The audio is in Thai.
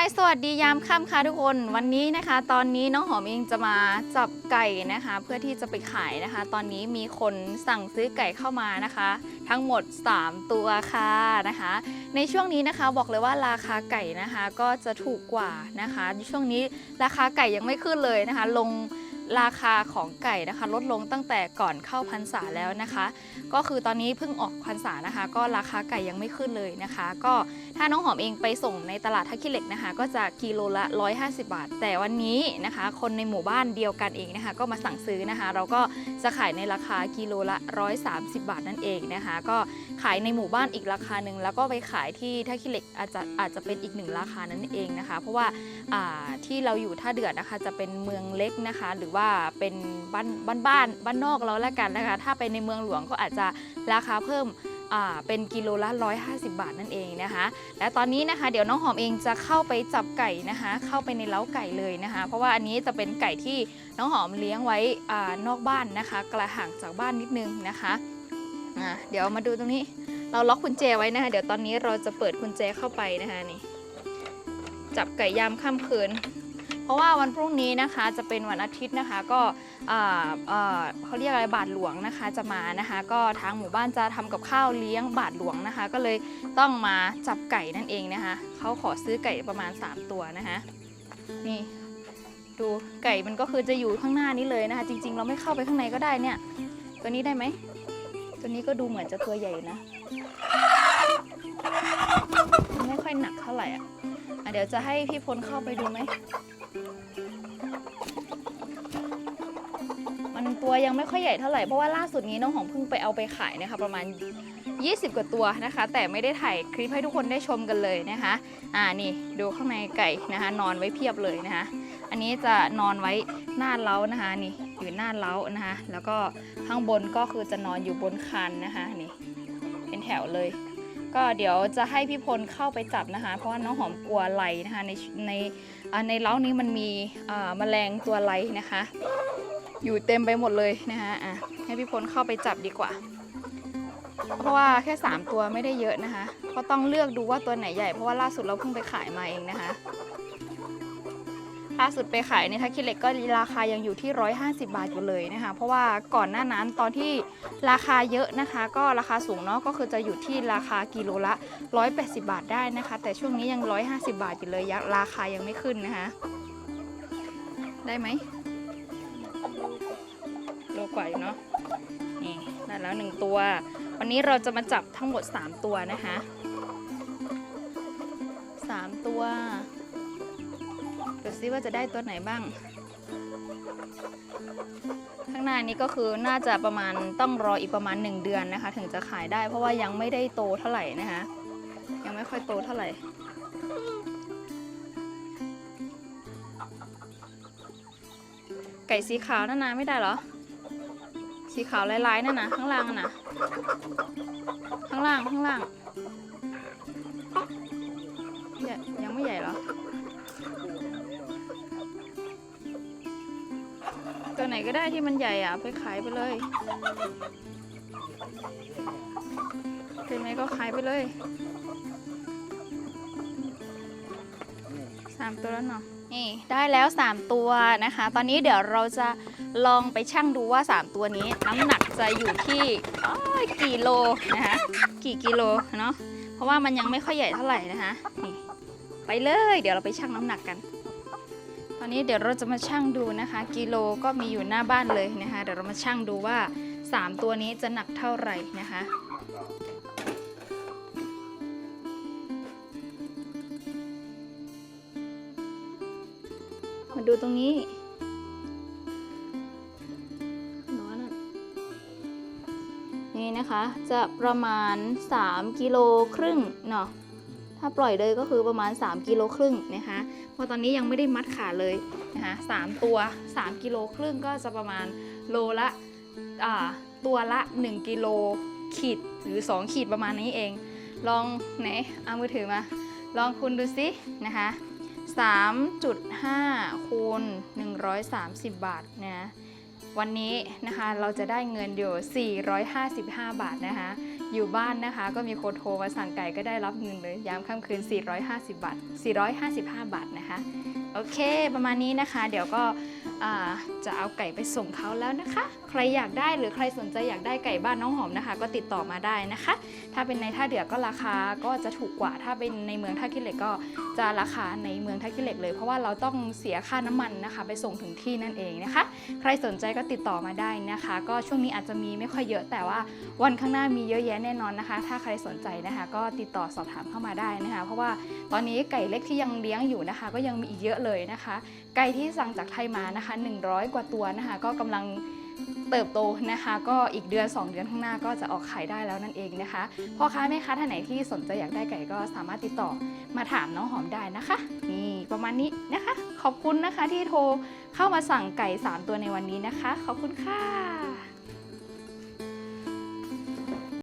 ายสวัสดียามค่ำค่ะทุกคนวันนี้นะคะ ตอนนี้น้องหอมเองจะมาจับไก่นะคะ เพื่อที่จะไปขายนะคะ ตอนนี้มีคนสั่งซื้อไก่เข้ามานะคะ ทั้งหมด 3 ตัวค่ะนะคะ ในช่วงนี้นะคะบอกเลยว่าราคาไก่นะคะก็จะถูกกว่านะคะ ช่วงนี้ราคาไก่ยังไม่ขึ้นเลยนะคะ ลง ราคาของไก่นะคะ ลดลงตั้งแต่ก่อนเข้าพรรษาแล้วนะคะ ก็คือตอนนี้เพิ่งออกพรรษานะคะ ก็ราคาไก่ยังไม่ขึ้นเลยนะคะ ก็ถ้าน้องหอมเองไปส่งในตลาดท่าขี้เหล็กนะคะ ก็จะกิโลละ 150 บาท แต่วันนี้นะคะ คนในหมู่บ้านเดียวกันเองนะคะ ก็มาสั่งซื้อนะคะ เราก็จะขายในราคากิโลละ 130 บาทนั่นเองนะคะ ก็ขายในหมู่บ้านอีกราคาหนึ่งแล้วก็ไปขายที่ท่าขี้เหล็กอาจจะอาจจะเป็นอีกหนึ่งราคานั่นเองนะคะ เพราะว่าที่เราอยู่ท่าเดือดนะคะจะเป็นเมืองเล็กนะคะ หรือว่าเป็นบ้านบ้านบ้านบ้านนอกแล้วละกันนะคะ ถ้าไปในเมืองหลวงก็อาจจะราคาเพิ่มเป็นกิโลละ 150 บาทนั่นเองนะคะ และตอนนี้นะคะ เดี๋ยวน้องหอมเองจะเข้าไปจับไก่นะคะ เข้าไปในเล้าไก่เลยนะคะ เพราะว่าอันนี้จะเป็นไก่ที่น้องหอมเลี้ยงไว้อนอกบ้านนะคะไกลห่างจากบ้านนิดนึงนะคะะเดี๋ยวมาดูตรงนี้เราล็อกกุญแจไว้นะคะ เดี๋ยวตอนนี้เราจะเปิดกุญแจเข้าไปนะคะนี่จับไก่ยามค่ำคืน เพราะว่าวันพรุ่งนี้นะคะจะเป็นวันอาทิตย์นะคะ ก็เขาเรียกอะไรบาทหลวงนะคะจะมานะคะ ก็ทางหมู่บ้านจะทำกับข้าวเลี้ยงบาทหลวงนะคะ ก็เลยต้องมาจับไก่นั่นเองนะคะเขาขอซื้อไก่ประมาณ 3 ตัวนะคะนี่ดูไก่มันก็คือจะอยู่ข้างหน้านี้เลยนะคะ จริง ๆ เราไม่เข้าไปข้างในก็ได้เนี่ย ตัวนี้ได้ไหมตัวนี้ก็ดูเหมือนจะตัวใหญ่นะไม่ค่อยหนักเท่าไหร่อะเดี๋ยวจะให้พี่พลเข้าไปดูไหม ตัวยังไม่ค่อยใหญ่เท่าไหร่เพราะว่าล่าสุดนี้น้องหอมเพิ่งไปเอาไปขายนะคะประมาณ 20 กว่าตัวนะคะ แต่ไม่ได้ถ่ายคลิปให้ทุกคนได้ชมกันเลยนะคะ อ่านี่ดูข้างในไก่นะคะ นอนไว้เพียบเลยนะคะ อันนี้จะนอนไว้หน้าเล้านะคะนี่อยู่หน้าเล้านะคะ แล้วก็ข้างบนก็คือจะนอนอยู่บนคันนะคะนี่เป็นแถวเลย ก็เดี๋ยวจะให้พี่พลเข้าไปจับนะคะ เพราะว่าน้องหอมกลัวไหลนะคะในในในเล้านี้มันมีแมลงตัวไหลนะคะ อยู่เต็มไปหมดเลยนะคะอะให้พี่พลเข้าไปจับดีกว่า เพราะว่าแค่ 3 ตัวไม่ได้เยอะนะคะก็ต้องเลือกดูว่าตัวไหนใหญ่เพราะว่าล่าสุดเราเพิ่งไปขายมาเองนะคะล่าสุดไปขายในทักคิเล็กก็ราคายังอยู่ที่ 150 บาทอยู่เลยนะคะ เพราะว่าก่อนหน้านั้นตอนที่ราคาเยอะนะคะ ก็ราคาสูงเนาะก็คือจะอยู่ที่ราคากิโลละ 180 บาทได้นะคะ แต่ช่วงนี้ยัง 150 บาทอยู่เลยยังราคายังไม่ขึ้นนะคะ ได้ไหม โลกว่าอยู่เนาะนี่ได้แล้วหนึ่งตัว วันนี้เราจะมาจับทั้งหมด 3 ตัวนะคะ3ตัวดูซิว่าจะได้ตัวไหนบ้าง ข้างหน้านี้ก็คือน่าจะประมาณต้องรออีกประมาณ 1 เดือนนะคะ ถึงจะขายได้เพราะว่ายังไม่ได้โตเท่าไหร่นะคะ ยังไม่ค่อยโตเท่าไหร่ ไก่สีขาวนั่นนะไม่ได้เหรอ สีขาวลายๆนั่นนะข้างล่างน่ะ ข้างล่างข้างล่างยังไม่ใหญ่เหรอ ตัวไหนก็ได้ที่มันใหญ่อะ ไปขายไปเลยเป็นไหมก็ขายไปเลยสามตัวแล้วเนาะ นี่ได้แล้ว 3 ตัวนะคะ ตอนนี้เดี๋ยวเราจะลองไปชั่งดูว่า 3 ตัวนี้น้ำหนักจะอยู่ที่กี่โลนะคะกี่กิโลเนาะเพราะว่ามันยังไม่ค่อยใหญ่เท่าไหร่นะคะนี่ไปเลย เดี๋ยวเราไปชั่งน้ำหนักกัน ตอนนี้เดี๋ยวเราจะมาชั่งดูนะคะ กิโลก็มีอยู่หน้าบ้านเลยนะคะ เดี๋ยวเรามาชั่งดูว่า 3 ตัวนี้จะหนักเท่าไหร่นะคะ มาดูตรงนี้นอนนี่นะคะจะประมาณ 3กิโลครึ่งเนาะถ้าปล่อยเลยก็คือประมาณ 3กิโลครึ่งนะคะเพราะตอนนี้ยังไม่ได้มัดขาเลยนะคะสามตัว 3กิโลครึ่งก็จะประมาณโลละตัวละ 1กิโลขีดหรือ 2 ขีดประมาณนี้เอง ลองไหนเอามือถือมา ลองคุณดูสินะคะ 3.5คูณ130 บาทนะวันนี้นะคะเราจะได้เงินอยู่ 455 บาทนะคะ อยู่บ้านนะคะ ก็มีคนโทรมาสั่งไก่ก็ได้รับเงินเลย ยามค่ำคืน 450 บาท 455 บาทนะคะ โอเค ประมาณนี้นะคะ เดี๋ยวก็จะเอาไก่ไปส่งเขาแล้วนะคะ ใครอยากได้หรือใครสนใจอยากได้ไก่บ้านน้องหอมนะคะ ก็ติดต่อมาได้นะคะ ถ้าเป็นในท่าเดือก็ราคาก็จะถูกกว่า ถ้าเป็นในเมืองท่าขี้เหล็กก็จะราคาในเมืองท่าขี้เหล็กเลย เพราะว่าเราต้องเสียค่าน้ำมันนะคะ ไปส่งถึงที่นั่นเองนะคะ ใครสนใจก็ติดต่อมาได้นะคะ ก็ช่วงนี้อาจจะมีไม่ค่อยเยอะแต่ว่าวันข้างหน้ามีเยอะแยะแน่นอนนะคะ ถ้าใครสนใจนะคะ ก็ติดต่อสอบถามเข้ามาได้นะคะ เพราะว่าตอนนี้ไก่เล็กที่ยังเลี้ยงอยู่นะคะ ก็ยังมีอีกเยอะเลยนะคะ ไก่ที่สั่งจากไทยมานะคะ 100 กว่าตัวนะคะ ก็กำลังเติบโตนะคะ ก็อีกเดือน 2 เดือนข้างหน้าก็จะออกไข่ได้แล้วนั่นเองนะคะพ่อค้าแม่ค้าท่านไหนที่สนใจอยากได้ไก่ก็สามารถติดต่อมาถามน้องหอมได้นะคะ นี่ประมาณนี้นะคะ ขอบคุณนะคะที่โทรเข้ามาสั่งไก่ 3 ตัวในวันนี้นะคะ ขอบคุณค่ะ